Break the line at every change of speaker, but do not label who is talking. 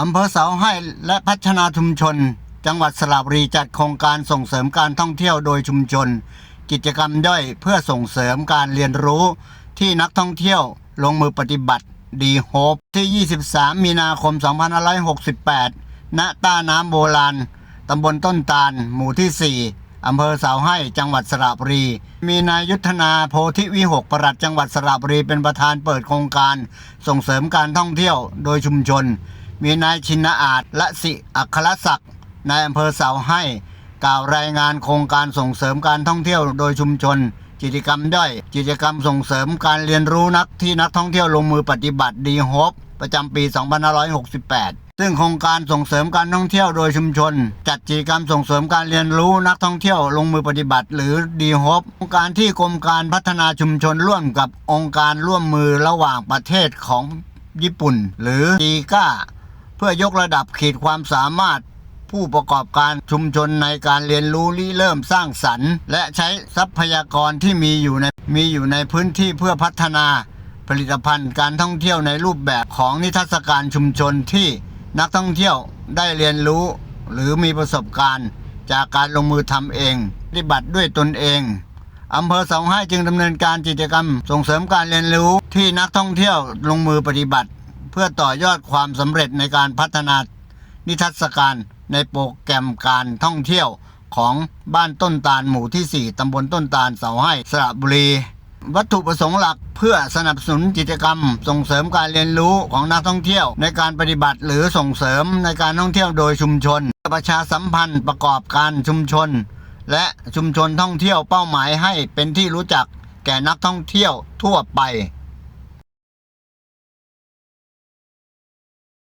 อำเภอเสาให้และพัฒนาชุมชน จังหวัดสระบุรีจัดโครงการส่งเสริมการท่องเที่ยวโดยชุมชน กิจกรรมย่อยเพื่อส่งเสริมการเรียนรู้ที่นักท่องเที่ยวลงมือปฏิบัติดีโฮปที่ 23 มีนาคม 2568 ณ ต้าน้ำโบราณ ตำบลต้นตาล หมู่ที่ 4 อำเภอเสาให้ จังหวัดสระบุรี มีนายยุทธนาโพธิวิหกประหลัดจังหวัดสระบุรีเป็นประธานเปิดโครงการ ส่งเสริมการท่องเที่ยวโดยชุมชน มีนายชินอาจละสิอัครศักดิ์นายอำเภอเสาให้กล่าวรายงานโครงการส่งเสริมการท่องเที่ยวโดยชุมชน กิจกรรมย่อย กิจกรรมส่งเสริมการเรียนรู้นักที่นักท่องเที่ยวลงมือปฏิบัติดีโฮปประจำปี 2568 ซึ่งโครงการส่งเสริมการท่องเที่ยวโดยชุมชน จัดกิจกรรมส่งเสริมการเรียนรู้นักท่องเที่ยวลงมือปฏิบัติ หรือดีโฮปโครงการที่กรมการพัฒนาชุมชนร่วมกับองค์การร่วมมือระหว่างประเทศของญี่ปุ่น หรือดีก้า พื่อยกระดับขีดความสามารถผู้ประกอบการชุมชนในการเรียนรู้ริเริ่มสร้างสรรค์ และใช้ทรัพยากรที่มีอยู่ในมีอยู่ในพื้นที่เพื่อพัฒนาผลิตภัณฑ์การท่องเที่ยวในรูปแบบของนิทรรศการชุมชนที่นักท่องเที่ยวได้เรียนรู้ หรือมีประสบการณ์ จากการลงมือทำเองปฏิบัติด้วยตนเองอำเภอสาให้จึงดำเนินการกิจกรรม ส่งเสริมการเรียนรู้ที่นักท่องเที่ยวลงมือปฏิบัติ เพื่อต่อยอดความสำเร็จในการพัฒนานิทรรศการในโปรแกรมการท่องเที่ยวของบ้านต้นตาลหมู่ที่ 4 ตำบลต้นตาลเสาให้สระบุรี วัตถุประสงค์หลักเพื่อสนับสนุนกิจกรรม ส่งเสริมการเรียนรู้ของนักท่องเที่ยว ในการปฏิบัติหรือส่งเสริมในการท่องเที่ยวโดยชุมชน ประชาสัมพันธ์ประกอบการชุมชน และชุมชนท่องเที่ยวเป้าหมายให้เป็นที่รู้จักแก่นักท่องเที่ยวทั่วไป